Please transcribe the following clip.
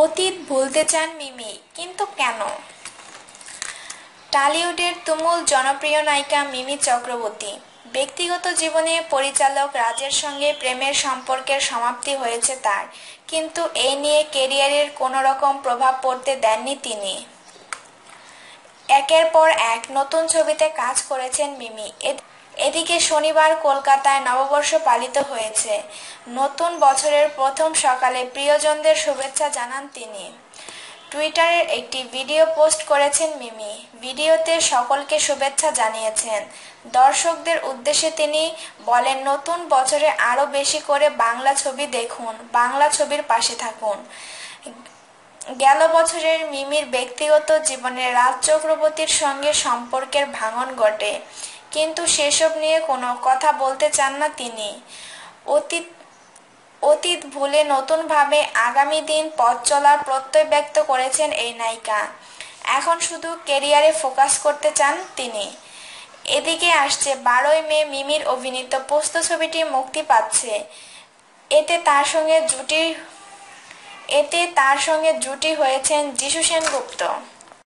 অতীত ভুলতে চান মিমি, কিন্তু কেন? টালিউডের তুমুল জনপ্রিয় নায়িকা মিমি চক্রবর্তী, ব্যক্তিগত জীবনে পরিচালক রাজের সঙ্গে প্রেমের সম্পর্কের সমাপ্তি হয়েছে তার, কিন্তু এই নিয়ে কেরিয়ারের কোনো রকম প্রভাব পড়তে দেননি তিনি। একের পর এক নতুন ছবিতে কাজ করেছেন মিমি। এদিকে শনিবার কলকাতায় নববর্ষ পালিত হয়েছে। নতুন বছরের প্রথম সকালে প্রিয়জনদের শুভেচ্ছা জানান তিনি। টুইটারের একটি ভিডিও পোস্ট করেছেন মিমি। ভিডিওতে সকলকে শুভেচ্ছা জানিয়েছেন। দর্শকদের উদ্দেশ্যে তিনি বলেন, নতুন বছরে আরও বেশি করে বাংলা ছবি দেখুন, বাংলা ছবির পাশে থাকুন। গেল বছরের মিমির ব্যক্তিগত জীবনে রাজ চক্রবর্তীর সঙ্গে সম্পর্কের ভাঙন ঘটে। কিন্তু সেসব নিয়ে কোনো কথা বলতে চান না তিনি। অতীত অতীত ভুলে নতুনভাবে আগামী দিন পথ চলার প্রত্যয় ব্যক্ত করেছেন এই নায়িকা। এখন শুধু কেরিয়ারে ফোকাস করতে চান তিনি। এদিকে আসছে, বারোই মে মিমির অভিনীত পোস্ত ছবিটি মুক্তি পাচ্ছে। এতে তার সঙ্গে জুটি এতে তার সঙ্গে জুটি হয়েছেন যিশু সেনগুপ্ত।